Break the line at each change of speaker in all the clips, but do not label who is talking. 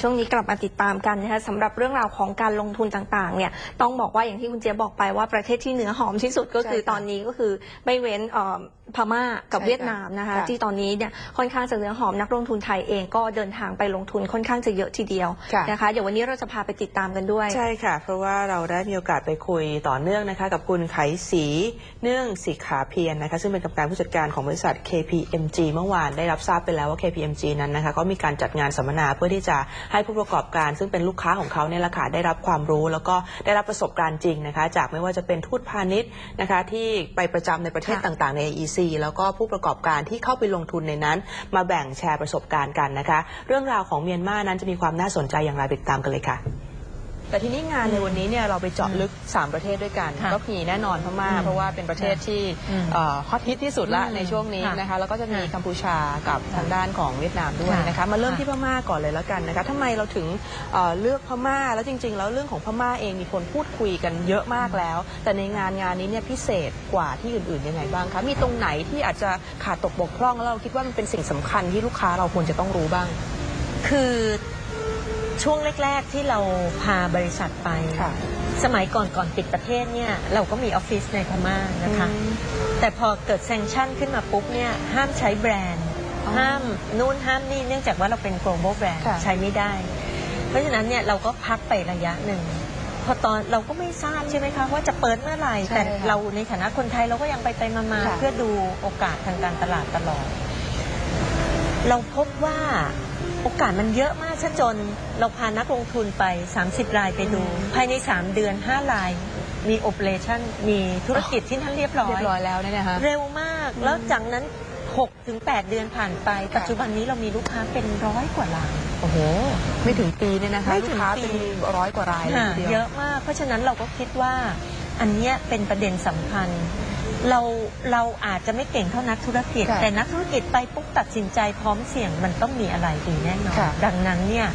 ช่วงนี้กลับมาติดตามกันนะคะสำหรับเรื่องราวของการลงทุนต่างๆเนี่ยต้องบอกว่าอย่างที่คุณเจี๊ยบบอกไปว่าประเทศที่เนื้อหอมที่สุดก็คือ
ใช่ค่ะ
ตอนนี้ก็คือไม่เว้นเอ่อ พม่ากับ
ใช่ค่ะ
เวียดนามนะคะ
ค่ะ
ที่ตอนนี้เนี่ยค่อนข้างจะเนื้อหอมนักลงทุนไทยเองก็เดินทางไปลงทุนค่อนข้างจะเยอะทีเดียว
ค่ะ
นะคะเดี๋ยววันนี้เราจะพาไปติดตามกันด้วย
ใช่ค่ะ เพราะว่าเราได้มีโอกาสไปคุยต่อเนื่องนะคะ กับคุณไขศรีเนื่องสิขาเพียรนะคะ ซึ่งเป็นกรรมการผู้จัดการของบริษัท KPMG เมื่อวานได้รับทราบไปแล้วว่า KPMG นั้นนะคะก็มีการจัดงานสัมมนาเพื่อที่จะให้ผู้ประกอบการ ซึ่งเป็นลูกค้าของเขาเนี่ยแหละค่ะได้รับความรู้ แล้วก็ได้รับประสบการณ์จริงนะคะ จากไม่ว่าจะเป็นทูตพาณิชย์นะคะที่ไปประจำในประเทศ
ค่ะ
ต่างๆใน AEC แล้วก็ผู้ประกอบการที่เข้าไปลงทุนในนั้น มาแบ่งแชร์ประสบการณ์กันนะคะ เรื่องราวของเมียนมานั้นจะมีความน่าสนใจอย่างไรไปติดตามกันเลยค่ะ แต่ทีนี้งานในวันนี้เนี่ยเราไปเจาะลึก 3 ประเทศด้วยกัน
ค่ะ
ก็มีแน่นอนพม่า
อืม
เพราะว่าเป็นประเทศที่
อืม
เอ่อฮอตฮิตที่สุดละ
อืม
ในช่วงนี้
ค่ะ
นะคะแล้วก็จะมี
ค่ะ
กัมพูชากับ
ค่ะ
ทางด้านของเวียดนามด้วย
ค่ะ
นะคะมาเริ่ม
ค่ะ
ที่พม่าก่อนเลยแล้วกันนะคะทำไมเราถึงเอ่อเลือกพม่าแล้วจริง ๆ แล้วเรื่องของพม่าเองมีคนพูดคุยกันเยอะมากแล้ว แต่ในงานงานนี้เนี่ยพิเศษกว่าที่อื่นๆยังไงบ้างคะมีตรงไหนที่อาจจะขาดตกบกพร่องแล้วเราคิดว่ามันเป็นสิ่งสำคัญที่ลูกค้าเราควรจะต้องรู้บ้าง
คือ ช่วงแรก ๆที่เราพาบริษัทไป
ค่ะ
สมัยก่อนก่อนปิดประเทศเนี่ยเราก็มีออฟฟิศในพม่านะคะ
อืม
แต่พอเกิดแซงชั่นขึ้นมาปุ๊บเนี่ยห้ามใช้แบรนด์
อ๋อ
ห้ามนู่นห้ามนี่เนื่องจากว่าเราเป็น global brand
ค่ะ
ใช้ไม่ได้ เพราะฉะนั้นเนี่ยเราก็พักไประยะหนึ่ง พอตอนเราก็ไม่ทราบใช่ไหมคะ ว่าจะเปิดเมื่อไหร่
ใช่
แต่
ค่ะ
เราในฐานะคนไทยเราก็ยังไปไปมามา
ค่ะ
เพื่อดูโอกาสทางการตลาดตลอด เราพบว่า โอกาสมันเยอะมากซะจน เราพานักลงทุนไป 30 รายไปดู ภายใน 3 เดือน 5 ราย มีโอเปอเรชั่น มีธุรกิจที่ท่านเรียบร้อย
เรียบร้อยแล้วเนี่ยนะคะ
เร็วมาก แล้วจากนั้น 6 ถึง 8 เดือนผ่านไป ปัจจุบันนี้เรามีลูกค้าเป็นร้อยกว่าราย
โอ้โห ไม่ถึงปีเนี่ยนะคะ
ไม่ถึ
ลู
ง
กค้า
ปี
เป็นร้อยกว่า รายเลย
ค่ะ
ทีเดียว
เยอะมาก เพราะฉะนั้นเราก็คิดว่าอันเนี้ยเป็นประเด็นสำคัญ เราเราอาจจะไม่เก่งเท่านักธุรกิจ
ค่ะ
แต่นักธุรกิจไปปุ๊บตัดสินใจพร้อมเสี่ยงมันต้องมีอะไรดีแน่นอน
ค่ะ
ดังนั้นเนี่ย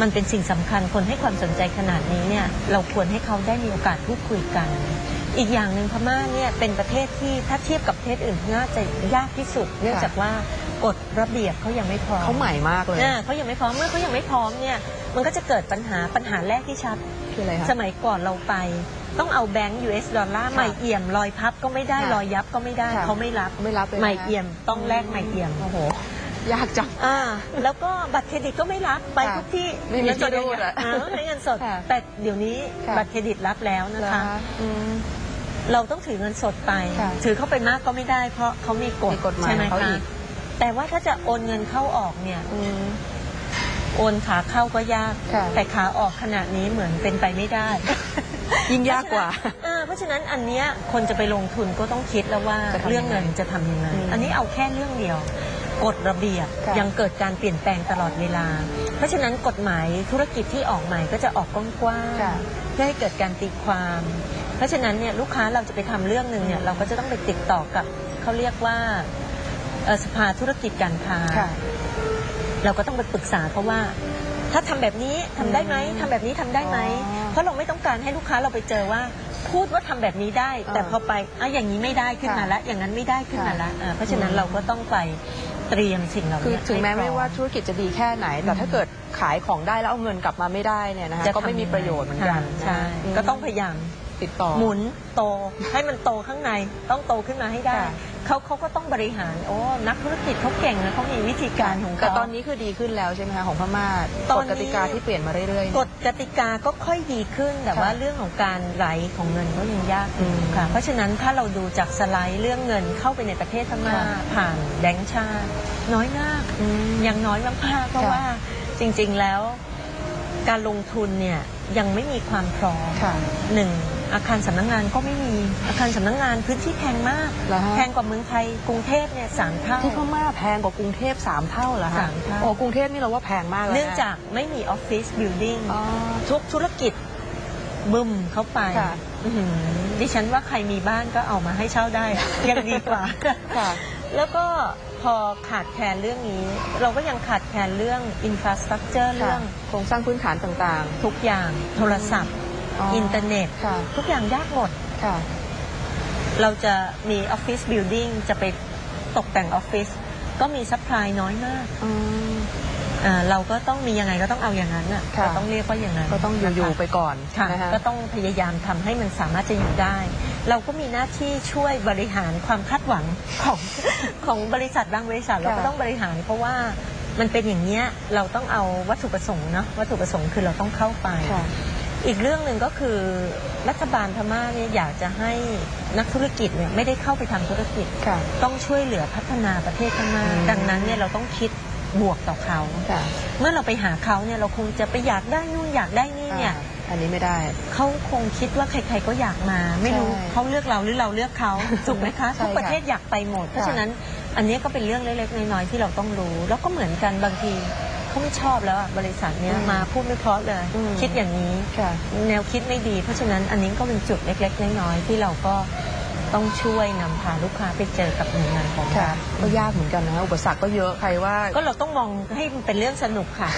มันเป็นสิ่งสำคัญคนให้ความสนใจขนาดนี้เนี่ยเราควรให้เขาได้มีโอกาสพูดคุยกัน อีกอย่างหนึ่งพม่าเนี่ยเป็นประเทศที่ถ้าเทียบกับประเทศอื่นน่าจะยากที่สุด เนื่องจากว่ากฎระเบียบเขายังไม่พร้อม
เขาใหม่มากเลย
อ่าเขายังไม่พร้อมเมื่อเขายังไม่พร้อมเนี่ย มันก็จะเกิดปัญหาปัญหาแรกที่ชัด
คืออะไรคะ
สมัยก่อนเราไป ต้องเอาแบงก์ US ดอลลาร์
ค่ะ
ใหม่เอี่ยมรอยพับก็ไม่ได้
ค่ะ
รอยยับก็ไม่ได้
ค่ะ
เขาไม่รับ
ไม่รับเลยนะ
ใหม่เอี่ยมต้องแลกใหม่เอี่ยม
โอ้โห ยากจัง
อ่าแล้วก็บัตรเครดิตก็ไม่รับไป
ค่ะ
ทุกที่
ไม่มี
เงินสด
ที่รูดอะ
อ่าใช้เงินสด
ค่ะ
แต่เดี๋ยวนี้
ค่ะ
บัตรเครดิตรับแล้วนะคะ
อืม
เราต้องถือเงินสดไป
ค่ะ
ถือเข้าไปมากก็ไม่ได้เพราะเขามีกฎ
มีกฎหมาย
ใช่ไหม
ของเขาอี
คะ
ก
แต่ว่าถ้าจะโอนเงินเข้าออกเนี่ย
อืม
โอนขาเข้าก็ยาก
ค่ะ
แต่ขาออกขนาดนี้เหมือนเป็นไปไม่ได้
ยิ่งยากกว่า
เออเพราะฉะนั้นอันเนี้ยคนจะไปลงทุนก็ต้องคิดแล้วว่า
จะทำยังไง
เรื่องเงินจะทำยังไง
อืม
อันนี้เอาแค่เรื่องเดียวกฎระเบียบ
ค่ะ
ยังเกิดการเปลี่ยนแปลงตลอดเวลา เพราะฉะนั้นกฎหมายธุรกิจที่ออกใหม่ก็จะออกกว้าง
ค่ะ
ๆเพื่อให้เกิดการตีความ เพราะฉะนั้นเนี่ยลูกค้าเราจะไปทำเรื่องหนึ่งเนี่ยเราก็จะต้องไปติดต่อกับเขาเรียกว่าเอ่อสภาธุรกิจการค้า
ค่ะ
เราก็ต้องไปปรึกษาเขาว่า ถ้าทำแบบนี้ทำได้ไหม
อืม
ทำแบบนี้ทำได้ไหม
อ๋อ
เพราะเราไม่ต้องการให้ลูกค้าเราไปเจอว่า พูดว่าทำแบบนี้ได้
อ่า
แต่พอไปอะอย่างนี้ไม่ได้ขึ้นมา
ค่ะ
ละอย่างนั้นไม่ได้ขึ้นมา
ค่ะ
ละอ่าเพราะฉะนั้น
อืม
เราก็ต้องไปเตรียมสิ่งเหล่า
คือ
นี้
ถึงแม้
ให้พร้
ไม่
อ
ว่าธุรกิจจะดีแค่ไหน แต่ถ้าเกิดขายของได้แล้วเอาเงินกลับมาไม่ได้เนี่ยนะคะ
จะ
ก็ไม่มีประโยชน์เหมือนกัน
ค่ะใช่
นะ
ก็ต้องพยายาม
ติดต่อ
หมุนโตให้มันโตข้างในต้องโตขึ้นมาให้ได้
ค่ะ
เขาเขาก็ต้องบริหารโอ้นักธุรกิจเขาเก่งนะเขามีวิธีการของ
แต่
เขา
ตอนนี้คือดีขึ้นแล้วใช่ไหมคะของพม่า
ต
ก
อน
ฎ
นี้
กติกาที่เปลี่ยนมาเรื่อยๆ
กฎกติกาก็ค่อยดีขึ้นแต่
ค่ะ
ว่าเรื่องของการไหลของเงินก็ยังยากอยู่
อืม
ค่ะ เพราะฉะนั้นถ้าเราดูจากสไลด์เรื่องเงินเข้าไปในประเทศพม่า
ค่ะ
ผ่านแบงก์ชาติ น้อยมาก
อืม
ยังน้อยมากๆเพราะ
ค่ะ
ว่าจริงๆแล้ว การลงทุนเนี่ยยังไม่มีความพร้อม
ค่ะ
หนึ่ง อาคารสำนักงานก็ไม่มีอาคารสำนักงานพื้นที่แพงมาก
เหรอฮะ
แพงกว่าเมืองไทยกรุงเทพเนี่ยสามเท่า
ที่พม่าแพงกว่ากรุงเทพสามเท่าเหรอคะ
สามเท่า
โอ้กรุงเทพนี่เราว่าแพงมากแล้วะ
เนื่องจากไม่มีออฟฟิศบิลดิ่ง
อ๋อ
ทุกธุรกิจบึมเข้าไป
ค่ะ
อื้อหือดิฉันว่าใครมีบ้านก็เอามาให้เช่าได้ ยังดีกว่า
ค่ะ
แล้วก็พอขาดแคลนเรื่องนี้ เราก็ยังขาดแคลนเรื่องอินฟราสตรักเจอร์เรื่อง
โครงสร้างพื้นฐานต่าง
ทุกอย่างโทรศัพท์
ๆ อ๋อ
อินเทอร์เน็ต
ค่ะ
ทุกอย่างยากหมด
ค่ะ
เราจะมีออฟฟิศบิลดิ่งจะไปตกแต่งออฟฟิศก็มีซัพพลายน้อยมาก
อืม
อ่าเราก็ต้องมียังไงก็ต้องเอาอย่างนั้นอะ
ค่ะ
ก็ต้องเรียกว่าอย่างนั้น
ก็ต้องอยู่
นะคะ
ๆไปก่อน
ค่ะ
นะคะ
ก็ต้องพยายามทำให้มันสามารถจะอยู่ได้ เราก็มีหน้าที่ช่วยบริหารความคาดหวังของ ของบริษัทบางบริษัทเราก็ต้องบริหาร เพราะว่ามันเป็นอย่างเนี้ยเราต้องเอาวัตถุประสงค์เนาะวัตถุประสงค์คือเราต้องเข้าไป
ค่ะ
อีกเรื่องหนึ่งก็คือรัฐบาลพม่าเนี่ยอยากจะให้นักธุรกิจเนี่ยไม่ได้เข้าไปทำธุรกิจ
ค่ะ
ต้องช่วยเหลือพัฒนาประเทศพม่า
อืม
ดังนั้นเนี่ยเราต้องคิดบวกต่อเขา
ค่ะ
เมื่อเราไปหาเขาเนี่ยเราคงจะไปอยากได้นู่นอยากได้นี่เนี่ย
อ่าอันนี้ไม่ได้
เขาคงคิดว่าใครๆก็อยากมา ไม่รู้
ใช่
เขาเลือกเราหรือเราเลือกเขาถูกไหมคะ
ใช่
ทุกประ
ค่ะ
เทศอยากไปหมด เพราะฉะนั้นอันนี้ก็เป็นเรื่องเล็กๆน้อยๆที่เราต้องรู้ แล้วก็เหมือนกันบางที เขาไม่ชอบแล้วอะบริษัทเนี้ย
อืม
มาพูดไม่เพราะเลย
อืม
คิดอย่างนี้
ค่ะ
แนวคิดไม่ดี เพราะฉะนั้นอันนี้ก็เป็นจุดเล็กๆน้อยๆที่เราก็ ต้องช่วยนำพาลูกค้าไปเจอกับหน่วยงานของ
ค่ะ
เรา
ก็ยากเหมือนกันนะคะอุปสรรคก็เยอะใครว่า
ก็เราต้องมองให้มันเป็นเรื่องสนุกค่ะ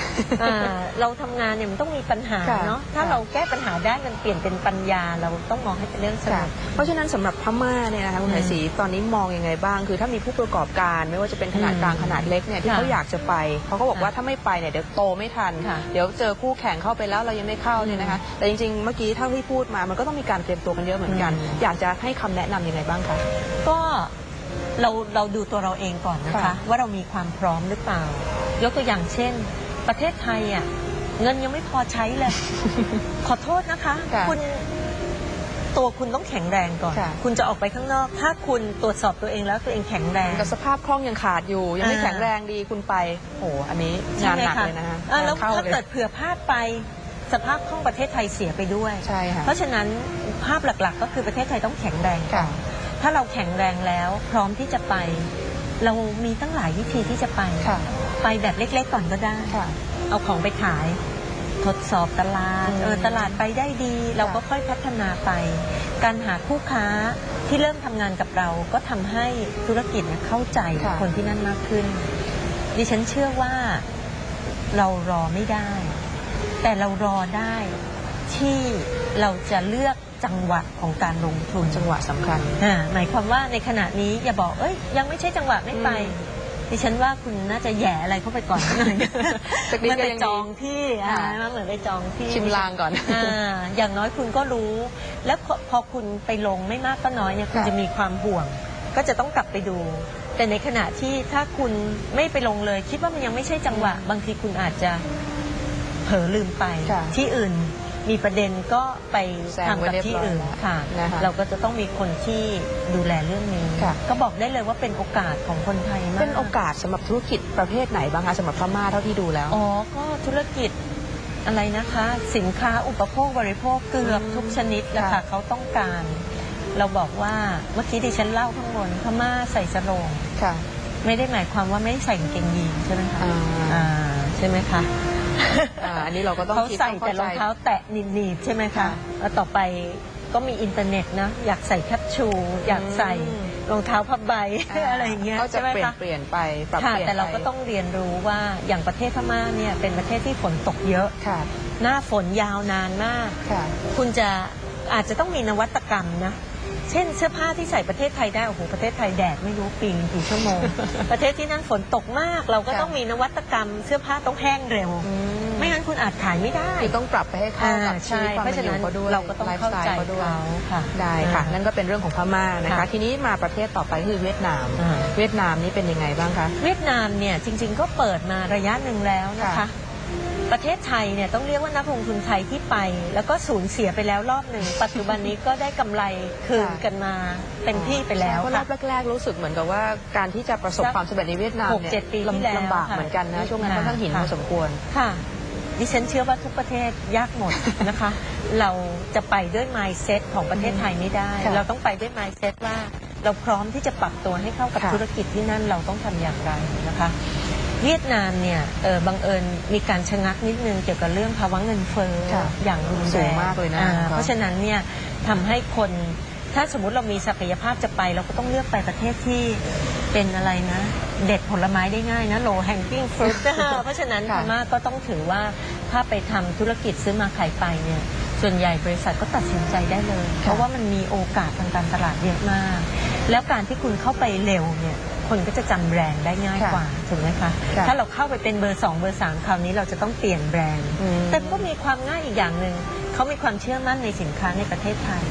อ่าเราทำงานเนี่ยมันต้องมีปัญหา
ค่ะ
เนาะถ้า
ค่ะ
เราแก้ปัญหาได้มันเปลี่ยนเป็นปัญญาเราต้องมองให้เป็นเรื่องส
ค่ะ
นุก
เพราะฉะนั้นสำหรับพม่าเนี่ยนะคะคุณ
อืม
ไหศรีตอนนี้มองยังไงบ้าง คือถ้ามีผู้ประกอบการไม่ว่าจะเป็นขนาด
อืม
กลางขนาดเล็กเนี่ยที่
ค่ะ
เขาอยากจะไปเขาก็บอกว่า
ค่ะ
ถ้าไม่ไปเนี่ยเดี๋ยวโตไม่ทัน
ค่ะ
เดี๋ยวเจอคู่แข่งเข้าไปแล้วเรายังไม่เข้าเนี่ยนะคะ แต่จริงๆเมื่อกี้เท่าที่พูดมามันก็ต้องมีการเตรียมตัวกันเยอะเหมือนกัน
อืม
อยากจะให้คำแนะนำยังไงบ้างคะ
ก็เราเราดูตัวเราเองก่อนนะคะ
ค่ะ
ว่าเรามีความพร้อมหรือเปล่า ยกตัวอย่างเช่น ประเทศไทยอะเงินยังไม่พอใช้เลย ขอโทษนะคะ
ค่ะ
คุณตัวคุณต้องแข็งแรงก่อน
ค่ะ
คุณจะออกไปข้างนอก ถ้าคุณตรวจสอบตัวเองแล้วตัวเองแข็งแรง
กับสภาพคล่องยังขาดอยู่ ยังไม่
อ่า
แข็งแรงดีคุณไปโอ้โหอันนี้งานหนักเลยนะคะ
อ่าแล้ว
เข้า
ถ้า
เลย
เกิดเผื่อพลาดไป สภาพคล่องประเทศไทยเสียไปด้วย
ใช่ค่ะ
เพราะฉะนั้นภาพหลักๆ ก็คือประเทศไทยต้องแข็งแรงก่อน
ค่ะ
ถ้าเราแข็งแรงแล้วพร้อมที่จะไป เรามีตั้งหลายวิธีที่จะไป
ค่ะ
ไปแบบเล็กๆก่อนก็ได้
ค่ะ
เอาของไปขาย ทดสอบตลาด
อืม
เออตลาดไปได้ดี เราก็ค่อยพัฒนาไป การหาคู่ค้าที่เริ่มทำงานกับเราก็ทำให้ธุรกิจเนี่ยเข้าใจ
ค่ะ
คนที่นั่นมากขึ้น ดิฉันเชื่อว่าเรารอไม่ได้ แต่เรารอได้ที่เราจะเลือกจังหวะของการลงทุน
จังหวะสำคัญ
อ่าหมายความว่าในขณะนี้อย่าบอกเอ้ยยังไม่ใช่จังหวะไม่ไป
อืม
ดิฉันว่าคุณน่าจะแหย่อะไรเข้าไปก่อนหน่อย
สักนิด
มัน
ก็
ไป
ยังดี
จองที่อ่า
ค่ะ
มันเหมือนไปจองที่
ชิมลางก่อน
อ่าอย่างน้อยคุณก็รู้ แล้วพอพอคุณไปลงไม่มากก็น้อยเนี่ยคุณ
ค่ะ
จะมีความห่วง ก็จะต้องกลับไปดู แต่ในขณะที่ถ้าคุณไม่ไปลงเลย คิดว่ามันยังไม่ใช่จังหวะ บางทีคุณอาจจะเผลอลืมไป
ค่ะ
ที่อื่นมีประเด็นก็ไป
แซง
ทำ
ไว้
กับ
เรียบ
ที่
ร้อย
อื่น
แล้ว
ค่ะ
นะคะ
เราก็จะต้องมีคนที่ดูแลเรื่องนี้
ค่ะ
ก็บอกได้เลยว่าเป็นโอกาสของคนไทยมาก
เป็นโอกาสสำหรับธุรกิจประเภทไหนบ้างคะสำหรับพม่าเท่าที่ดูแล้ว
อ๋อ ก็ธุรกิจอะไรนะคะ สินค้าอุปโภคบริโภคเกือบ
อืม
ทุกชนิดแล้ว
ค่ะ
ค่ะ เขาต้องการ เราบอกว่าเมื่อกี้ดิฉันเล่าข้างบนพม่าใส่สโรง
ค่ะ
ไม่ได้หมายความว่าไม่ใส่กางเกงยีนใช่ไหมคะ
อ่า
อ่าใช่ไหมคะ
อ่าอันนี้เราก็ต้อง
เขา
คิด
ใส่
ต้อง
แต่ร
เข้า
อง
ใจ
เท้าแตะหนีบๆใช่ไหม
ค่ะ
คะแล้วต่อไปก็มีอินเทอร์เน็ตนะอยากใส่แคปชูอยากใส่
อืม
รองเท้าผ้าใบอะไรอย่างเงี้ย
ก็จะ
ใช่ไหม
เปลี่ยน
คะ
เปลี่ยนไปปรับ
ค่ะ
เปลี่ยน
แต่เรา
ไป
ก็ต้องเรียนรู้ว่าอย่างประเทศพม่าเนี่ยเป็นประเทศที่ฝนตกเยอะ
ค่ะ
หน้าฝนยาวนานมาก
ค่ะ
คุณจะอาจจะต้องมีนวัตกรรมนะ เช่นเสื้อผ้าที่ใส่ประเทศไทยได้โอ้โหประเทศไทยแดดไม่รู้ปีนกี่ชั่วโมง ประเทศที่นั่นฝนตกมาก เราก็
ค่ะ
ต้องมีนวัตกรรม เสื้อผ้าต้องแห้งเร็ว ไม่งั้นคุณอาจขายไม่ได้
คือต้องปรับไปให้เข้ากับ
อ่า
ชีวิตความ
เพราะ
เป็น
ฉะ
อยู่
นั้น
เขาด้วย
เราก็ต้อง
ไลฟ์
เข้า
สไต
ใจ
ล์เขาด้วย
เขาค่ะ
ได้ค่ะ
อ่า
นั่นก็เป็นเรื่องของพม่านะคะ
ค่ะ
ทีนี้มาประเทศต่อไปคือเวียดนาม
อ่า
เวียดนามนี่เป็นยังไงบ้างคะ
เวียดนามเนี่ยจริง ๆ ก็เปิดมาระยะหนึ่งแล้วนะคะ
ค่ะ
ประเทศไทยเนี่ยต้องเรียกว่านักลงทุนไทยที่ไป แล้วก็สูญเสียไปแล้วรอบหนึ่ง ปัจจุบันนี้ก็ได้กำไรคืนกันมาเต็มที่ไปแล้ว
เพราะรอ
ค่ะ
บแรกๆรู้สึกเหมือนกับว่าการที่จะประสบ
สัก
ความสำเร็จในเวียดนาม
หก
เนี่ย
เจ็ดปีที่แล้ว
ลำบาก
ค่ะ
เหมือนกันนะช่วงนั้น
ค่ะ
ค่อนข้างหินพ
ค่ะ
อสมควร
ค่ะ ดิฉันเชื่อว่าทุกประเทศยากหมด นะคะ เราจะไปด้วย mindset ของประเทศไทยไม่ได้
ค่ะ
เราต้องไปด้วย mindset ว่าเราพร้อมที่จะปรับตัวให้เข้ากับ
ค่ะ
ธุรกิจที่นั่นเราต้องทำอย่างไรนะคะ เวียดนามเนี่ยเออบังเอิญมีการชะงักนิดนึงเกี่ยวกับเรื่องภาวะเงินเฟ้อ
ค่ะ
อย่างรุน
สู
แรง
มากเลยนะ
อ่
ครับ
เพราะฉะนั้นเนี่ยทำให้คนถ้าสมมุติเรามีศักยภาพจะไป เราก็ต้องเลือกไปประเทศที่เป็นอะไรนะ เด็ดผลไม้ได้ง่ายนะ low hanging fruit เพราะฉะนั้นพ
ค่ะ
ม่าก็ต้องถือว่าถ้าไปทำธุรกิจซื้อมาขายไปเนี่ยส่วนใหญ่บริษัทก็ตัดสินใจได้เลย เพราะว่ามันมีโอกาสทางการตลาดเยอะมาก แล้วการที่คุณเข้าไปเร็วเนี่ย คนก็จะจำแบรนด์ได้ง่าย
ค่ะ
กว่าถูกไหมคะ
ค่ะ
ถ้าเราเข้าไปเป็นเบอร์สองเบอร์สามคราวนี้เราจะต้องเปลี่ยนแบรนด์
อืม
แต่ก็มีความง่ายอีกอย่างหนึ่งเขามีความเชื่อมั่นในสินค้าในประเทศไทย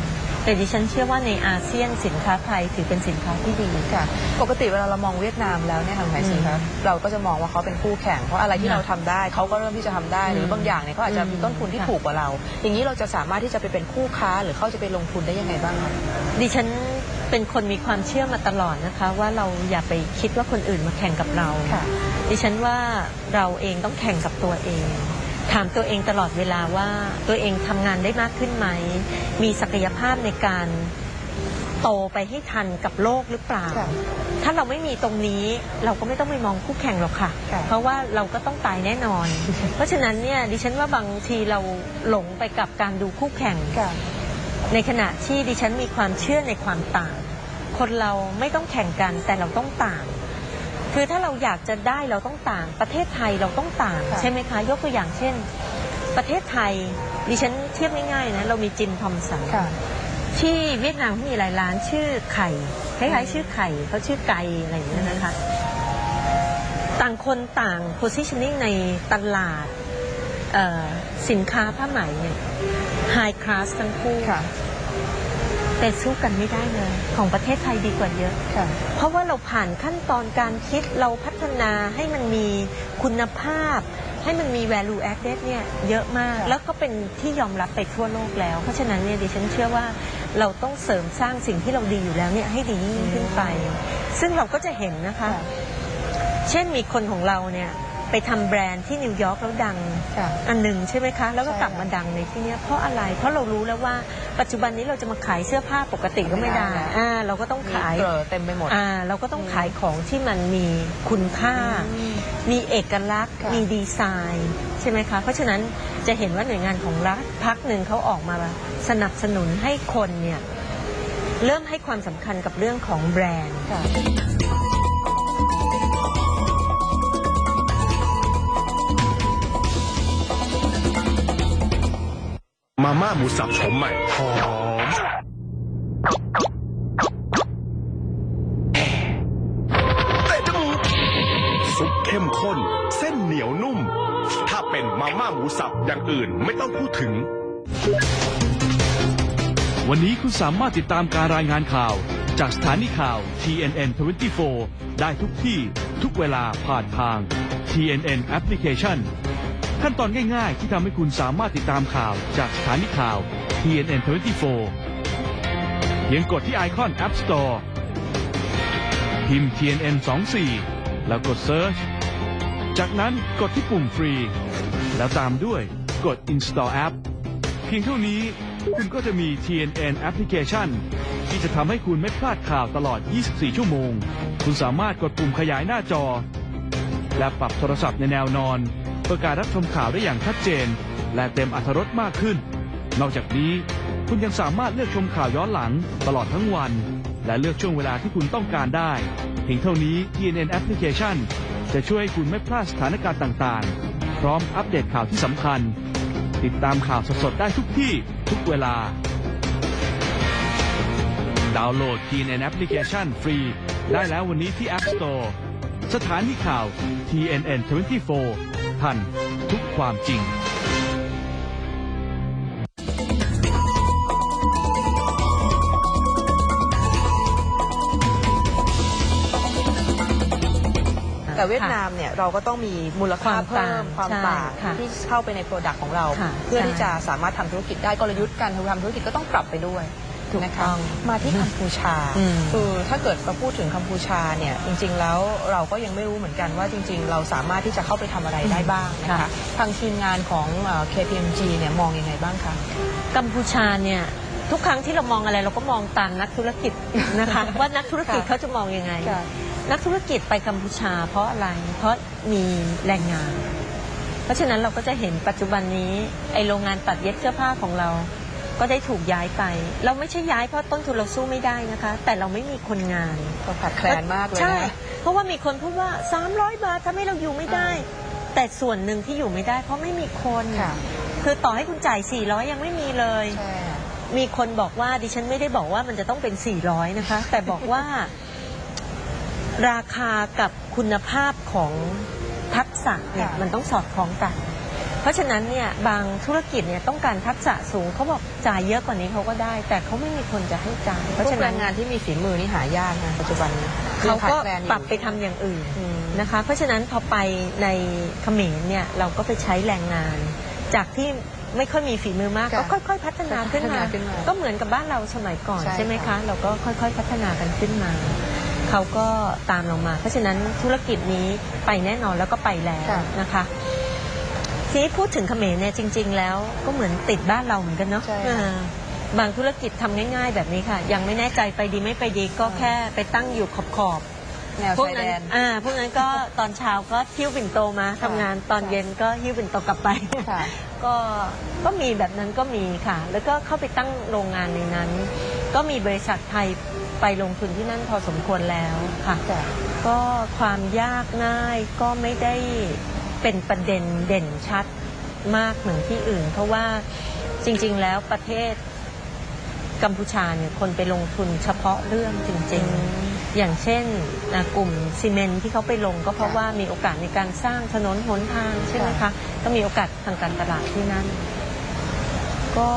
แต่ดิฉันเชื่อว่าในอาเซียนสินค้าไทยถือเป็นสินค้าที่ดี
ค่ะ ปกติเวลาเรามองเวียดนามแล้วเนี่ยทางไหนสิครับเราก็จะมองว่าเขาเป็นคู่แข่งเพราะอะไรที่
ค่ะ
เราทำได้เขาก็เริ่มที่จะทำได้หรือ
ม
บางอย่างเนี่ยเขาอาจจะมีต้นทุนที่
ค่ะ
ถูกกว่าเรา อย่างนี้เราจะสามารถที่จะไปเป็นคู่ค้าหรือเขาจะไปลงทุนได้ยังไงบ้างคะ
ดิฉัน เป็นคนมีความเชื่อมาตลอดนะคะ ว่าเราอย่าไปคิดว่าคนอื่นมาแข่งกับเรา
ค่ะ
ดิฉันว่าเราเองต้องแข่งกับตัวเอง ถามตัวเองตลอดเวลาว่าตัวเองทำงานได้มากขึ้นไหม มีศักยภาพในการโตไปให้ทันกับโลกหรือเปล่า
ค่ะ
ถ้าเราไม่มีตรงนี้เราก็ไม่ต้องไปมองคู่แข่งหรอกค่ะ
ค่ะ
เพราะว่าเราก็ต้องตายแน่นอน เพราะฉะนั้นเนี่ยดิฉันว่าบางทีเราหลงไปกับการดูคู่แข่ง
ค่ะ
ในขณะที่ดิฉันมีความเชื่อในความต่าง คนเราไม่ต้องแข่งกันแต่เราต้องต่าง คือถ้าเราอยากจะได้เราต้องต่าง ประเทศไทยเราต้องต่าง
ค่ะ
ใช่ไหมคะ ยกตัวอย่างเช่น ประเทศไทยดิฉันเทียบง่ายๆนะเรามีจิมทอมสัน
ค่ะ
ที่เวียดนามเขามีหลายร้านชื่อไข่คล้ายๆชื่อไข่เขาชื่อไก่อะไรอย่างเงี้ยนะคะ ต่างคนต่าง positioning ในตลาดเอ่อสินค้าผ้าไหมเนี่ย high class ทั้งคู่
ค่ะ
แต่สู้กันไม่ได้เลย ของประเทศไทยดีกว่าเยอะ
ค่ะ
เพราะว่าเราผ่านขั้นตอนการคิดเราพัฒนาให้มันมีคุณภาพ ให้มันมี value added เนี่ยเยอะมาก
ค่ะ
แล้วก็เป็นที่ยอมรับไปทั่วโลกแล้ว เพราะฉะนั้นเนี่ยดิฉันเชื่อว่าเราต้องเสริมสร้างสิ่งที่เราดีอยู่แล้วเนี่ยให้ดียิ่งขึ้นไป ซึ่งเราก็จะเห็นนะคะ เช่นมีคนของเราเนี่ย ไปทำแบรนด์ที่นิวยอร์กแล้วดัง
ค่ะ
อันหนึ่งใช่ไหมคะ แล้วก็
ใช่
กลับมาดังในที่เนี้ยเพราะอะไร เพราะเรารู้แล้วว่าปัจจุบันนี้เราจะมาขายเสื้อผ้าปกติก็ไม่ได้
ไม่ได้
อ่าเราก็ต้อง
มี
ขาย
เกลอเต็มไปหมด
อ่าเราก็ต้องขายของที่มันมีคุณค่า
อืม
มีเอกลักษณ์
ค่ะ
มีดีไซน์ใช่ไหมคะ เพราะฉะนั้นจะเห็นว่าหน่วยงานของรัฐพักหนึ่งเขาออกมาสนับสนุนให้คนเนี่ยเริ่มให้ความสำคัญกับเรื่องของแบรนด์
ค่ะ
มาม่าหมูสับโฉมใหม่หอมเตะจมูกซุปเข้มข้น เส้นเหนียวนุ่ม ถ้าเป็นมาม่าหมูสับอย่างอื่นไม่ต้องพูดถึง
วันนี้คุณสามารถติดตามการรายงานข่าว จากสถานีข่าว TNN 24 ได้ทุกที่ทุกเวลาผ่านทาง TNN Application ขั้นตอนง่ายๆ ที่ทำให้คุณสามารถติดตามข่าวจากสถานีข่าว TNN 24เพียงกดที่ไอคอน App Store พิมพ์ TNN 24แล้วกด Search จากนั้นกดที่ปุ่มฟรี แล้วตามด้วยกด Install App เพียงเท่านี้คุณก็จะมี TNN Application ที่จะทำให้คุณไม่พลาดข่าวตลอด 24 ชั่วโมง คุณสามารถกดปุ่มขยายหน้าจอ และปรับโทรศัพท์ในแนวนอน พื่อการรับชมข่าวได้อย่างชัดเจน และเต็มอรรถรสมากขึ้น นอกจากนี้คุณยังสามารถเลือกชมข่าวย้อนหลังตลอดทั้งวัน และเลือกช่วงเวลาที่คุณต้องการได้เพียงเท่านี้ TNN Application จะช่วยให้คุณไม่พลาดสถานการณ์ต่างๆ พร้อมอัปเดตข่าวที่สำคัญ ติดตามข่าวสดๆได้ทุกที่ทุกเวลา ดาวน์โหลด TNN Application ฟรี ได้แล้ววันนี้ที่ App Store สถานีข่าว TNN 24 ทันทุกความจริง
แต่เวียดนามเนี่ยเราก็ต้องมีมูลค่า
ความ
เพิ่
ต่าง
มความ
ใช่
ต่าง
ค่ะ
ที่เข้าไปในโปรดักต์ของเรา
ค่ะ
เพื่อ
ใช่
ที่จะสามารถทำธุรกิจได้กลยุทธ์การทำธุรกิจก็ต้องปรับไปด้วย
ถูก
นะคะ
ต้อง
มาที่กัมพูชา
อืม
คือถ้าเกิดเราพูดถึงกัมพูชาเนี่ยจริง ๆ แล้วเราก็ยังไม่รู้เหมือนกันว่าจริง ๆ เราสามารถที่จะเข้าไปทำอะไรได้บ้างนะคะ
ค่ะ
ทางทีมงานของเอ่อ KPMG เนี่ยมองยังไงบ้างคะ
กัมพูชาเนี่ยทุกครั้งที่เรามองอะไรเราก็มองตามนักธุรกิจนะคะว่านักธุรกิจ
ค่ะ
เขาจะมองยังไง
ค่ะ
นักธุรกิจไปกัมพูชา เพราะอะไรเพราะมีแรงงาน เพราะฉะนั้นเราก็จะเห็นปัจจุบันนี้ไอโรงงานตัดเย็บเสื้อผ้าของเรา ก็ได้ถูกย้ายไป เราไม่ใช่ย้ายเพราะต้นทุนเราสู้ไม่ได้นะคะ แต่เราไม่มีคนงาน
ก็ขาดแคลนมากเลย
ใช่
นะ
เพราะว่ามีคนพูดว่า 300 บาททำให้เราอยู่ไม่ได้ แต่ส่วนหนึ่งที่อยู่ไม่ได้ เพราะไม่มีคน
ค่ะ
คือต่อให้คุณจ่าย 400 ยังไม่มีเลย
ใช่ค่ะ
มีคนบอกว่าดิฉันไม่ได้บอกว่ามันจะต้องเป็น 400 นะคะ แต่บอกว่า ราคากับคุณภาพของทักษะเนี่ย
ค่ะ
มันต้องสอดคล้องกัน เพราะฉะนั้นเนี่ยบางธุรกิจเนี่ยต้องการทักษะสูงเขาบอกจ่ายเยอะกว่านี้เขาก็ได้ แต่เขาไม่มีคนจะให้จ่ายเพ
เพ
ราะ
ราะ
ฉะ
แร
นั้น
งงานที่มีฝีมือนี่หายากนะปัจจุบันนี้
เขาก็
ยังขดแคลนอยู่
ปรับไปทำอย่างอื่น
อืม
นะคะเพราะฉะนั้นพอไปในเขมรเนี่ยเราก็ไปใช้แรงงาน จากที่ไม่ค่อยมีฝีมือมาก
ค่ะ
ก็ค่อยๆ พัฒนาขึ้น
พัฒ
มา
นาขึ้นมา
ก็เหมือนกับบ้านเราสมัยก่อน
ใช่
ใช่ไหม
ค่ะ
คะ เราก็ค่อยๆ พัฒนากันขึ้นมาเขาก็ตามเรามา เพราะฉะนั้นธุรกิจนี้ไปแน่นอนแล้วก็ไปแล้ว
ค่ะ
นะคะ ทีนี้พูดถึงเขมรเนี่ยจริง ๆ แล้วก็เหมือนติดบ้านเราเหมือนกันเนาะ
ใช่ค่ะ
เออบางธุรกิจทำง่าย ๆ แบบนี้ค่ะ ยังไม่แน่ใจไปดีไม่ไปดีก็แค่ไปตั้งอยู่ขอบๆ
แนว
พวก
ชาย
นั้
แด
น
น
อ่าพวกนั้นก็ ตอนเช้าก็หิ้วปิ่นโตมาทำงานตอนเย็นก็หิ้วปิ่นโตกลับไป
ค่ะ
ก็ก็มีแบบนั้นก็มีค่ะ แล้วก็เข้าไปตั้งโรงงานในนั้น ก็มีบริษัทไทยไปลงทุนที่นั่นพอสมควรแล้วค่ะ
ค่ะ
ก็ความยากง่ายก็ไม่ได้ เป็นประเด็นเด่นชัดมากเหมือนที่อื่น เพราะว่าจริงๆแล้วประเทศกัมพูชาเนี่ยคนไปลงทุนเฉพาะเรื่องจริงๆ อย่างเช่นนะกลุ่มซีเมนต์ที่เขาไปลงก็เพราะ
ค่ะ
ว่ามีโอกาสในการสร้างถนนหนทางใช่ไหมคะ
ค่ะ
ก็มีโอกาสทางการตลาดที่นั่น ก็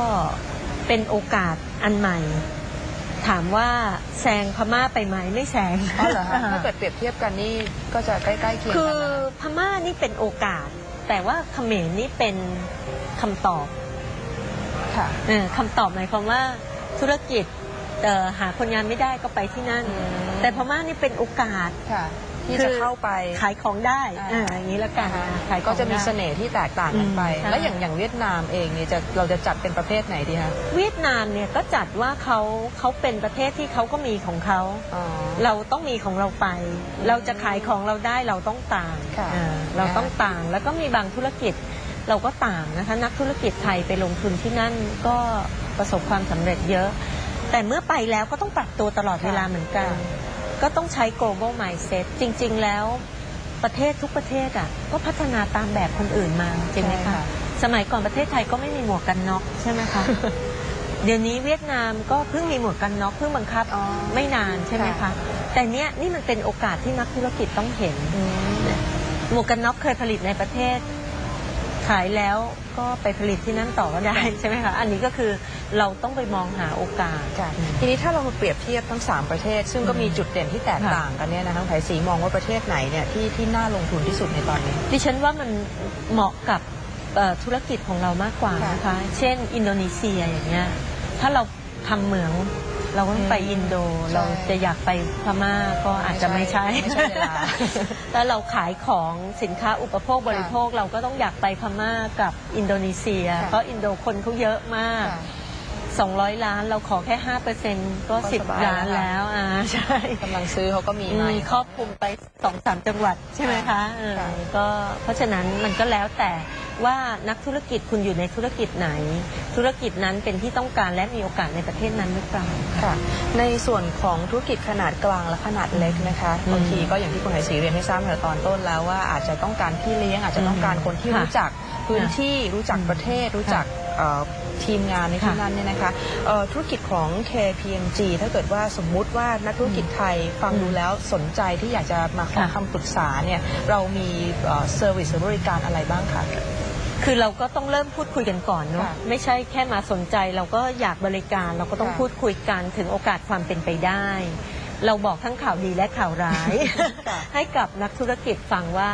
เป็นโอกาสอันใหม่ ถามว่าแซงพม่าไปไหมไม่แซง
อ๋อเหรอคะถ้าเกิดเปรียบเทียบกันนี่ก็จะใกล้ๆเคียง
คื
กัน
อ
นะ
พม่านี่เป็นโอกาส แต่ว่าเขมรนี่เป็นคำตอบ
ค่ะ
เออคำตอบหมายความว่าธุรกิจเอ่อหาคนงานไม่ได้ก็ไปที่นั่น
อืม
แต่พม่านี่เป็นโอกาส
ค่ะ ที่
คือ
จะเข้าไป
ขายของได้
อ่า
อ่าอย่างนี้ละกัน
นะคะ
ขายของ
ก็จะมี
ได้
เสน่ห์ที่แตกต่างกันไป
อืมใช่
แล้วอย่างอย่างเวียดนามเองเนี่ยจะเราจะจัดเป็นประเภทไหนดีคะ
เวียดนามเนี่ยก็จัดว่าเขาเขาเป็นประเทศที่เขาก็มีของเขา
อ๋อ
เราต้องมีของเราไป เราจะขายของเราได้เราต้องต่าง
ค่ะ
อ่าเราต้องต่างแล้วก็มีบางธุรกิจเราก็ต่างนะคะนักธุรกิจไทยไปลงทุนที่นั่นก็ประสบความสำเร็จเยอะ แต่เมื่อไปแล้วก็ต้องปรับตัวตลอดเวลาเหมือนกัน ก็ต้องใช้ global mindset จริง ๆ แล้วประเทศทุกประเทศอะก็พัฒนาตามแบบคนอื่นมาจริงไหม
ใช่
คะ
ค่ะ
สมัยก่อนประเทศไทยก็ไม่มีหมวกกันน็อกใช่ไหมคะเดี๋ยวนี้เวียดนามก็เพิ่งมีหมวกกันน็อกเพิ่งบังคับ
อ๋อ
ไม่นานใช่ไหมคะ
ค่ะ
แต่เนี้ยนี่มันเป็นโอกาสที่นักธุรกิจต้องเห็น
อืม
หมวกกันน็อกเคยผลิตในประเทศขายแล้วก็ไปผลิตที่นั่นต่อก็ได้ใช่ไหมคะอันนี้ก็คือเราต้องไปมองหาโอกาส
ค่ะทีนี้ถ้าเรามาเปรียบเทียบทั้ง 3 ประเทศ ซึ่งก็มีจุดเด่นที่แตก
ค่ะ
ต่างกันเนี่ยนะทั้งไทยสีมองว่าประเทศไหนเนี่ยที่ที่น่าลงทุนที่สุดในตอนนี้
ดิฉันว่ามันเหมาะกับเอ่อธุรกิจของเรามากกว่า
ค่ะ
นะคะ เช่น อินโดนีเซียอย่างเงี้ยถ้าเราทำเหมือง เราก็ต้องไป
อืม
อินโด
ใช่
เราจะอยากไปพม่าก็อาจจะไม่ใช่
ไม่ใช่เวลา
แล้วเราขายของสินค้าอุปโภคบริโภคเราก็ต้องอยากไปพม่ากับอินโดนีเซีย
ค่ะ
เพราะอินโดคนเขาเยอะมาก
ค่ะ
200 ล้านเราขอแค่ 5%ก็
ก็สบาย
10 ล้าน
แล้ว
แล้วอ่าใช่
กำลังซื้อเขาก็มี
อื
มา
มครอบคลุมไปสองสามจังหวัดใช่ไหมคะเออ
ค่ะ
ก็เพราะฉะนั้นมันก็แล้วแต่ว่านักธุรกิจคุณอยู่ในธุรกิจไหน ธุรกิจนั้นเป็นที่ต้องการและมีโอกาสในประเทศนั้นหรือเปล่า
ค่ะในส่วนของธุรกิจขนาดกลางและขนาดเล็กนะคะ
อืม
บางทีก็อย่างที่คุณไหศรีเรียนให้ทราบในตอนต้นแล้วว่าอาจจะต้องการพี่เลี้ยง อาจจะต้องการคนที่
ค่ะ
รู้จักพื้นที่รู้จักประเทศ รู้จักเอ่อทีมงานในที่
ค่ะ
นั่นเนี่ยนะคะเอ่อธุรกิจของ KPMG ถ้าเกิดว่าสมมุติว่านักธุรกิจไทยฟังดูแล้วสนใจที่อยากจะมาขอ
ค่ะ
คำปรึกษาเนี่ยเรามีเซอร์วิสหรือบริการอะไรบ้างคะ
คือเราก็ต้องเริ่มพูดคุยกันก่อนเนาะ
ค่ะ
ไม่ใช่แค่มาสนใจ เราก็อยากบริการเราก็ต้อง
ค่ะ
พูดคุยกันถึงโอกาสความเป็นไปได้ เราบอกทั้งข่าวดีและข่าวร้าย
ค่ะ
ให้กับนักธุรกิจฟังว่า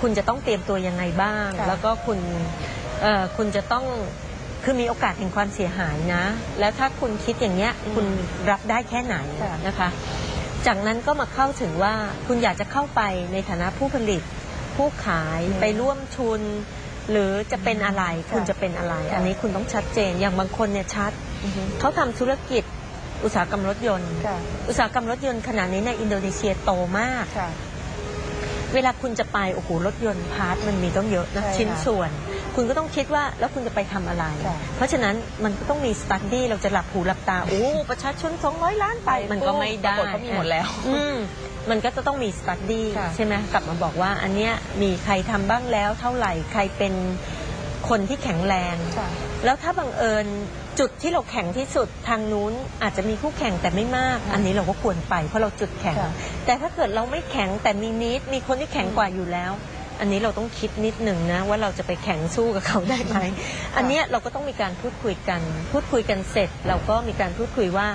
คุณจะต้องเตรียมตัวยังไงบ้าง
ค่ะ
แล้วก็คุณเอ่อคุณจะต้องคือมีโอกาสแห่งความเสียหายนะ แล้วถ้าคุณคิดอย่างเนี้ยคุณรับได้แค่ไหน
ค่ะ
นะคะ จากนั้นก็มาเข้าถึงว่าคุณอยากจะเข้าไปในฐานะผู้ผลิต ผู้ขายไปร่วมทุน หรือจะเป็นอะไรคุณจะเป็นอะไร
ค่ะ
อันนี้คุณต้องชัดเจนอย่างบางคนเนี่ยชัดเขาทำธุรกิจอุตสาหกรรมรถยนต์
ค่ะ
อุตสาหกรรมรถยนต์ขนาดนี้ในอินโดนีเซียโตมาก
ค่ะ
เวลาคุณจะไปโอ้โหรถยนต์พาร์ทมันมีต้องเยอะนะ
ใช่ค่ะ
ชิ้นส่วน คุณก็ต้องคิดว่าแล้วคุณจะไปทำอะไร
ค่ะ
เพราะฉะนั้นมันก็ต้องมีสตัดดี้เราจะหลับหูหลับตาโอ้ประชาชน200 ล้านไป มันก็ไม่ได้
ปรากฏเขามีหมดแล้ว
อื มมันก็จะต้องมีสตัดดี้
ค่ะ
ใช่ไหมกลับมาบอกว่าอันเนี้ยมีใครทำบ้างแล้วเท่าไหร่ใครเป็นคนที่แข็งแรง
ค่ะ
แล้วถ้าบังเอิญจุดที่เราแข็งที่สุดทางนู้นอาจจะมีคู่แข่งแต่ไม่มาก อันนี้เราก็ควรไปเพราะเราจุดแข็ง
ค่ะ
แต่ถ้าเกิดเราไม่แข็งแต่มีนิดมีคนที่แข็งกว่าอยู่แล้ว อันนี้เราต้องคิดนิดหนึ่งนะ ว่าเราจะไปแข่งสู้กับเขาได้ไหมอันเนี้ยเราก็ต้องมีการพูดคุยกัน พูดคุยกันเสร็จ เราก็มีการพูดคุยว่า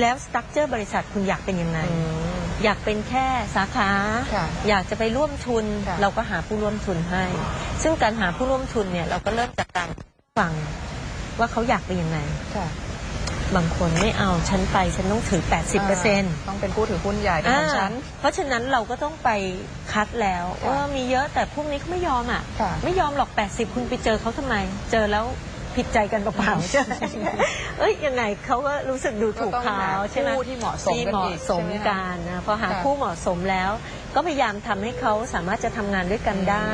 แล้วสตั๊กเจอร์บริษัทคุณอยากเป็นยังไง อ ยากเป็นแค่สาขา
ค่ะ
อยากจะไปร่วมทุน
ค่ะ
เราก็หาผู้ร่วมทุนให้ ซึ่งการหาผู้ร่วมทุนเนี่ยเราก็เริ่มจากการฟังว่าเขาอยากเป็นยังไง
ค่ะ
บางคนไม่เอาฉันไปฉันต้องถือ 80เปอร์เซ็นต์
ต้องเป็นผู้ถือหุ้นใหญ่เป็นของฉัน
เพราะฉะนั้นเราก็ต้องไปคัดแล้ว
ค่ะ
ว่ามีเยอะแต่พวกนี้เขาไม่ยอมอะ
ค่ะ
ไม่ยอมหรอก 80 คุณไปเจอเขาทำไม เจอแล้ว ผิดใจกันเปล่าๆใช่ไหมเอ้ยยังไงเขาก็รู้สึกดูถูกเขาใช่ไหม
คู่ที่เหมาะสม
ที่
กัน
เหมาะ
อีก
สม
ใช่ไหคะ
กันนะพอหา
ค่ะ
คู่เหมาะสมแล้ว ก็พยายามทำให้เขาสามารถจะทำงานด้วยกันได้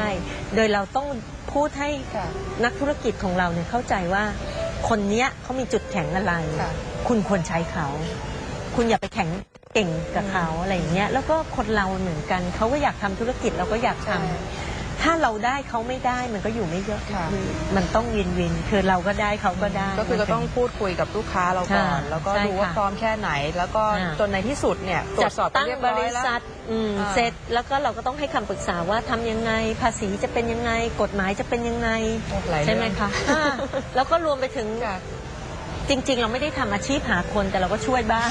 โดยเราต้องพูดให้
ค่ะ
นักธุรกิจของเราเนี่ยเข้าใจว่าคนเนี้ยเขามีจุดแข็งอะไร
ค่ะ
คุณควรใช้เขา คุณอย่าไปแข็งเก่งกับเขาอะไรอย่างเงี้ยแล้วก็คนเราเหมือนกันเขาก็อยากทำธุรกิจเราก็อยากทำ
ใช่
ถ้าเราได้เขาไม่ได้มันก็อยู่ไม่เยอะ
ค่ะ
มันต้องวินวิน คือเราก็ได้เขาก็ได้
ก็คือจะต้องพูดคุยกับลูกค้าเราก่อน
ค่ะ
แล้วก็
ใช่
ดูว่า
ค่ะ
พร้อมแค่ไหน แล้วก็
อ่า
จนในที่สุดเนี่ยตรวจสอบไป
ตั้ง
เรียบบร้อย
ริ
แล้ว
ษัทอืม
อ่า
เสร็จแล้วก็เราก็ต้องให้คำปรึกษาว่าทำยังไง ภาษีจะเป็นยังไง กฎหมายจะเป็นยังไง
โอ้หลาย
ใช่ไหม
เรื่อง
คะอ่าแล้วก็รวมไปถึง
ค่ะ
จริง ๆ เราไม่ได้ทำอาชีพหาคนแต่เราก็ช่วยบ้าง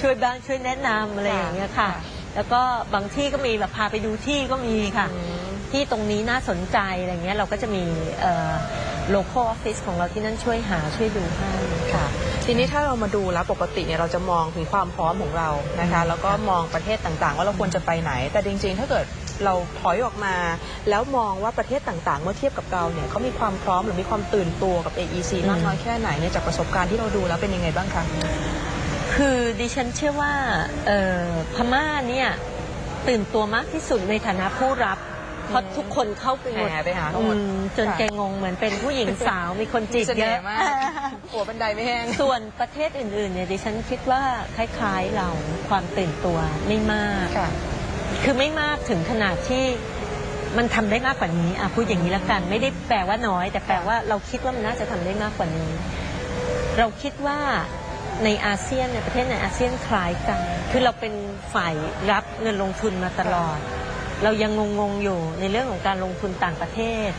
ช่วยบ้างช่วยแนะนำอะไรอย่างเงี้ยค่ะ
ค่ะ
แล้วก็บางที่ก็มีแบบพาไปดูที่ก็มีค่ะ
อืม
ที่ตรงนี้น่าสนใจอะไรเงี้ยเราก็จะมีโล c a l office ของเราที่นั่นช่วยหาช่วยดูให้
ค่ะ ทีนี้ถ้าเรามาดูแล้วปกติเนี่ยเราจะมองถึงความพร้อมของเรานะคะ
อืม
แล้วก็มองประเทศต่างๆ ว่าเราควรจะไปไหน แต่จริง ๆ ถ้าเกิดเราถอยออกมา แล้วมองว่าประเทศต่างๆ เมื่อเทียบกับเราเนี่ยเขามีความพร้อมหรือมีความตื่นตัวกับ AEC มากน้อยแค่ไหนเนี่ยจากประสบการณ์ที่เราดูแล้วเป็นยังไงบ้างคะ
คือดิฉันเชื่อว่าเอ่อพม่าเนี่ยตื่นตัวมากที่สุดในฐานะผู้รับ เพราะทุกคนเข้าไปหมด
แห่ไปหาเขา
อื
หมด
มจน
ค่ะ
แกงงเหมือนเป็นผู้หญิงสาวมีคนจีบเยอะ
มีสน่ห์มากหัวบันไดไม่แห้ง
ส่วนประเทศอื่นๆเนี่ยดิฉันคิดว่าคล้ายๆเราความตื่นตัวไม่มาก
ค่ะ
คือไม่มากถึงขนาดที่มันทำได้มากกว่านี้อะพูดอย่างนี้ละกัน ไม่ได้แปลว่าน้อย แต่แปลว่าเราคิดว่ามันน่าจะทำได้มากกว่านี้ เราคิดว่าในอาเซียนในประเทศในอาเซียนคล้ายกัน คือเราเป็นฝ่ายรับเงินลงทุนมาตลอด เรายังงงๆอยู่ในเรื่องของการลงทุนต่างประเทศ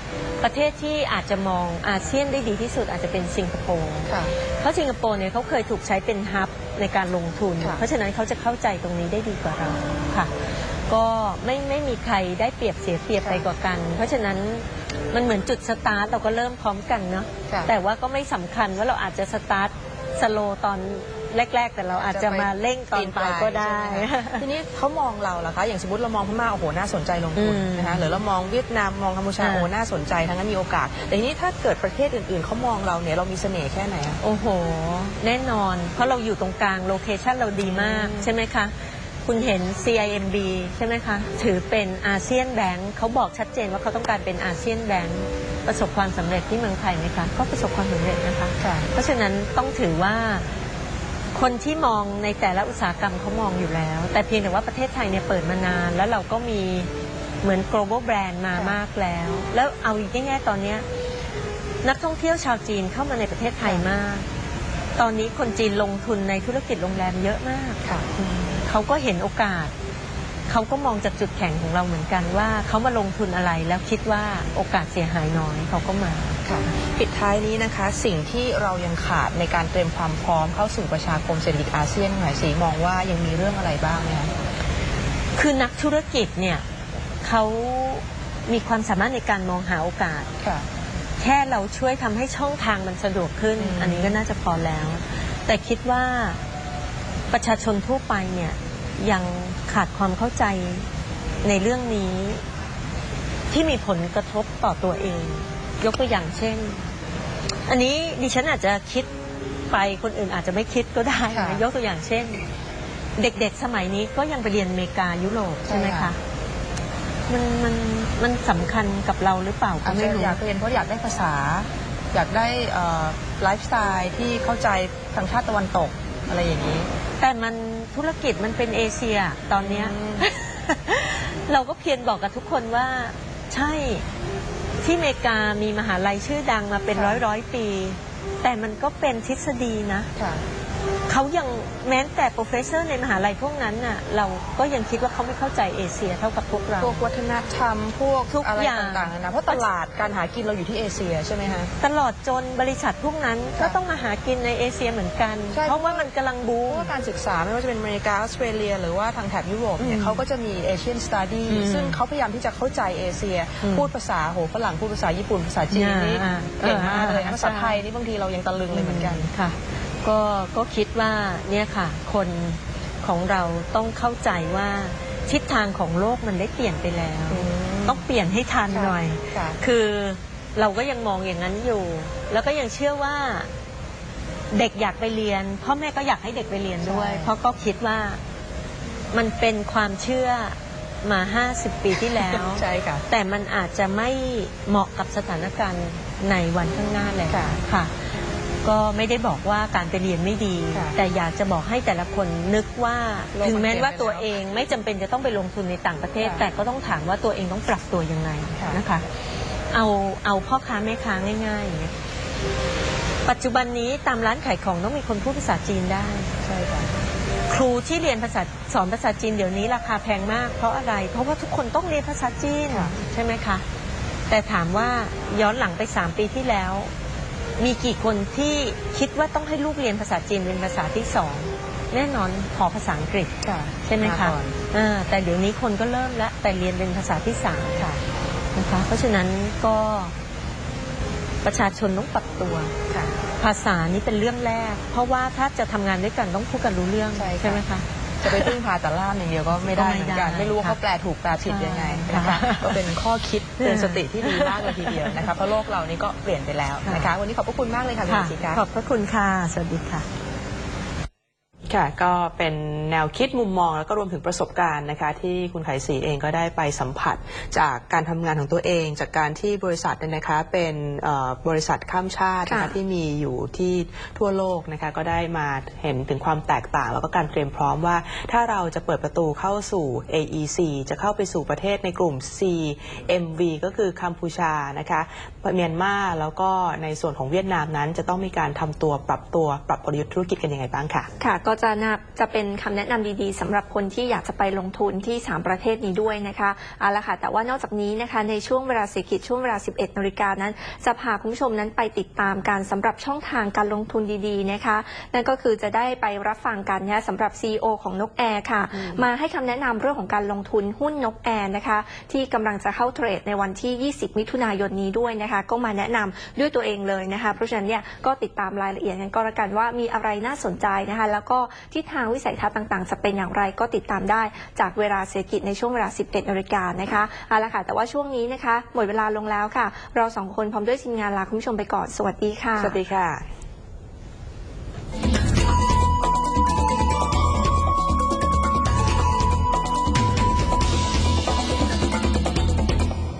ประเทศที่อาจจะมองอาเซียนได้ดีที่สุดอาจจะเป็นสิงคโปร์
ค่ะ
เพราะสิงคโปร์เนี่ยเขาเคยถูกใช้เป็นฮับในการลงทุน
ค่ะ
เพราะฉะนั้นเขาจะเข้าใจตรงนี้ได้ดีกว่าเราค่ะ ก็ไม่ไม่มีใครได้เปรียบเสียเปรียบไปกว่ากัน เพราะฉะนั้นมันเหมือนจุดสตาร์ทเราก็เริ่มพร้อมกันเนาะ
ค่ะ
แต่ว่าก็ไม่สำคัญว่าเราอาจจะสตาร์ทสโลตอน แรก ๆ แต่เราอาจจะมาเร่งตอนปลายก็ได้
ใช่หมคะทีนี้เขามองเราล่ะคะ อย่างสมมติเรามองพม่าโอ้โหน่าสนใจลงทุน
อืม
นะคะหรือเรามองเวียดนามมองกัมพูชา
อ่า
โอ้โหน่าสนใจทั้งนั้นมีโอกาส แต่ทีนี้ถ้าเกิดประเทศอื่นๆเขามองเราเนี่ยเรามีเสน่ห์แค่ไหนอะ
โอ้โห แน่นอน เพราะเราอยู่ตรงกลางโลเคชันเราดีมาก
อืม
ใช่ไหมคะ คุณเห็น CIMB ใช่ไหมคะ ถือเป็นอาเซียนแบงค์เขาบอกชัดเจนว่าเขาต้องการเป็นอาเซียนแบงค์ประสบความสำเร็จที่เมืองไทยไหมคะ ก็ประสบความสำเร็จนะคะ
ค่ะ
เพราะฉะนั้นต้องถือว่า คนที่มองในแต่ละอุตสาหกรรมเขามองอยู่แล้ว แต่เพียงแต่ว่าประเทศไทยเนี่ยเปิดมานาน แล้วเราก็มีเหมือน global brand มา
ค่ะ
มากแล้ว แล้วเอาอีกแง่ๆตอนเนี้ยนักท่องเที่ยวชาวจีนเข้ามาในประเทศไทยมาก ตอนนี้คนจีนลงทุนในธุรกิจโรงแรมเยอะมาก
ค่ะ
อืมเขาก็เห็นโอกาส เขาก็มองจากจุดแข็งของเราเหมือนกันว่าเขามาลงทุนอะไรแล้วคิดว่าโอกาสเสียหายน้อยเขาก็มา
ค่ะปิดท้ายนี้นะคะ สิ่งที่เรายังขาดในการเตรียมความพร้อมเข้าสู่ประชาคมเศรษฐกิจอาเซียนหมายสีมองว่ายังมีเรื่องอะไรบ้างไหมคะ
คือนักธุรกิจเนี่ยเขามีความสามารถในการมองหาโอกาส
ค่ะ
แค่เราช่วยทำให้ช่องทางมันสะดวกขึ้น
อืม
อันนี้ก็น่าจะพอแล้ว แต่คิดว่าประชาชนทั่วไปเนี่ย ยังขาดความเข้าใจในเรื่องนี้ ที่มีผลกระทบต่อตัวเอง ยกตัวอย่างเช่น อันนี้ดิฉันอาจจะคิดไปคนอื่นอาจจะไม่คิดก็ได้
ค่ะ
นะยกตัวอย่างเช่น เด็กๆสมัยนี้ก็ยังไปเรียนอเมริกายุโรปใช่ไหม
ใช่
คะ
ค่ะ
มันมันมันสำคัญกับเราหรือเปล่าก็
อาจ
ไม่
จะ
รู้
อยากเรียนเพราะอยากได้ภาษา อยากได้ไลฟ์สไตล์ที่เข้าใจทางชาติตะวันตก อะไรอย่างนี้
แต่มันธุรกิจมันเป็นเอเชียตอนเนี้ย เราก็เพียรบอกกับทุกคนว่าใช่ที่อเมริกามีมหาลัยชื่อดังมาเป็นร้อยร้อยปี แต่มันก็เป็นทฤษฎีนะ เขายังแม้แต่โปรเฟสเซอร์ในมหาลัยพวกนั้นน่ะเราก็ยังคิดว่าเขาไม่เข้าใจเอเชียเท่ากับพวกเรา
พวกวัฒนธรรม พวก
ทุก
อะไร
อย่าง
ต่างๆนะเพราะตลาดการหากินเราอยู่ที่เอเชียใช่ไหมคะ
ตลอดจนบริษัทพวกนั้นก็ต้องมาหากินในเอเชียเหมือนกัน
ใช่
เพราะว่ามันกำลังบู
เพ
ม
ราะว่าการศึกษาไม่ว่าจะเป็นอเมริกาออสเตรเลีย หรือว่าทางแถบยุโรปเนี่ย
อืม
เขาก็จะมีเอเชียนสต u ดี้
อืม
ซึ่งเขาพยายามที่จะเข้าใจเอเชีย
อืม
พูดภาษาโหฝรั่งพูดภาษาญี่ปุ่นภาษาจีนนี่
อ่า
เก่งมากเลย
อ่า
ภาษา
ใช่
ไทยนี่บางทีเรายังตะลึงเลยเหมือนกัน
ค่ะ ก็ก็คิดว่าเนี่ยค่ะ คนของเราต้องเข้าใจว่าทิศทางของโลกมันได้เปลี่ยนไปแล้ว
อืม
ต้องเปลี่ยนให้ทันหน่อย
ค่ะ
คือเราก็ยังมองอย่างนั้นอยู่ แล้วก็ยังเชื่อว่าเด็กอยากไปเรียนพ่อแม่ก็อยากให้เด็กไปเรียนด้วย
ใช่
เพราะก็คิดว่ามันเป็นความเชื่อมา 50 ปีที่แล้ว
ใช่ค่ะ
แต่มันอาจจะไม่เหมาะกับสถานการณ์ในวันข้างหน้าแล้ว
ค่ะ
ค่ะ ก็ไม่ได้บอกว่าการไปเรียนไม่ดี
ค่ะ
แต่อยากจะบอกให้แต่ละคนนึกว่า
โลกมัน
ถึงแม้ว่า
เปลี่ยนไป
ตัว
แล้ว
เองไม่จำเป็นจะต้องไปลงทุนในต่างประเทศ
ค่ะ
แต่ก็ต้องถามว่าตัวเองต้องปรับตัวยังไง
ค่ะ
นะคะ เอาเอาพ่อค้าแม่ค้าง่ายๆอย่างเงี้ยปัจจุบันนี้ตามร้านขายของต้องมีคนพูดภาษาจีนได้
ใช่ค่ะ
ครูที่เรียนภาษาสอนภาษาจีนเดี๋ยวนี้ราคาแพงมาก เพราะอะไร เพราะว่าทุกคนต้องเรียนภาษาจีน
ค่ะ
ใช่ไหมคะ แต่ถามว่าย้อนหลังไปสามปีที่แล้ว มีกี่คนที่คิดว่าต้องให้ลูกเรียนภาษาจีนเป็นภาษาที่สองแน่นอนขอภาษาอังกฤษ
ค่ะ
ใช่ไหมคะา
ก่อน
อ่าแต่เดี๋ยวนี้คนก็เริ่มแล้วแต่เรียนเป็นภาษาที่สาม
ค่ะ
นะคะเพราะฉะนั้นก็ประชาชนต้องปรับตัว
ค่ะ
ภาษานี้เป็นเรื่องแรก เพราะว่าถ้าจะทำงานด้วยกันต้องพูดกันรู้เรื่อง
ใช่ค่ะ
ไหมคะ
จะไปพึ่งพาแต่ล่ามอย่างเดียวก็ไม่ได้
ก็ไม่
เหมือนกัน
ได้
ไม่รู้ว่า
ค่ะ
เขาแปลถูกแปลผิดยังไง
ใช่
นะคะ
ค่ะ
ก็เป็นข้อคิดเตือนสติที่ดีมากเลยทีเดียวนะคะเพราะโลกเรานี่ก็เปลี่ยนไปแล้วนะคะ วันนี้ขอบพระคุณมากเลยค่ะคุณ
ค่ะ
ศิกา
ขอบพระคุณค่ะ สวัสดีค่ะ
ค่ะ ก็เป็นแนวคิดมุมมองแล้วก็รวมถึงประสบการณ์นะคะ ที่คุณไขศรีเองก็ได้ไปสัมผัสจากการทำงานของตัวเอง จากการที่บริษัทเนี่ยนะคะเป็นเอ่อบริษัทข้ามชาตินะคะ
ค่ะ
ที่มีอยู่ที่ทั่วโลกนะคะก็ได้มาเห็นถึงความแตกต่าง แล้วก็การเตรียมพร้อมว่า ถ้าเราจะเปิดประตูเข้าสู่ AEC จะเข้าไปสู่ประเทศในกลุ่ม CMV ก็คือกัมพูชานะคะเมียนมาแล้วก็ในส่วนของเวียดนามนั้น จะต้องมีการทำตัวปรับตัวปรับกลยุทธ์ธุรกิจกันยังไงบ้างค่ะ
ค่ะก็จะนาจะเป็นคำแนะนำดีๆสำหรับคนที่อยากจะไปลงทุนที่ 3 ประเทศนี้ด้วยนะคะเอาละค่ะแต่ว่านอกจากนี้นะคะในช่วงเวลาเศรษฐกิจช่วงเวลา 11นาฬิกานั้น จะพาคุณผู้ชมนั้นไปติดตามการสำหรับช่องทางการลงทุนดีๆนะคะ นั่นก็คือจะได้ไปรับฟังกันนะคะสำหรับ CEO ของนกแอร์ค่ะ มาให้คำแนะนำเรื่องของการลงทุนหุ้นนกแอร์นะคะ ที่กำลังจะเข้าเทรดในวันที่ 20 มิถุนายนนี้ด้วยนะคะ ก็มาแนะนำด้วยตัวเองเลยนะคะ เพราะฉะนั้นเนี่ยก็ติดตามรายละเอียดกันก็แล้วกันว่ามีอะไรน่าสนใจนะคะ แล้วก็ทิศทางวิสัยทัศน์ต่างๆ จะเป็นอย่างไรก็ติดตามได้จากเวลาเศรษฐกิจในช่วงเวลา11นาฬิกานะคะเอาละค่ะแต่ว่าช่วงนี้นะคะ หมดเวลาลงแล้วค่ะ เราสองคนพร้อมด้วยทีมงานลาคุณผู้ชมไปก่อนสวัสดีค่ะ
สวัสดีค่ะ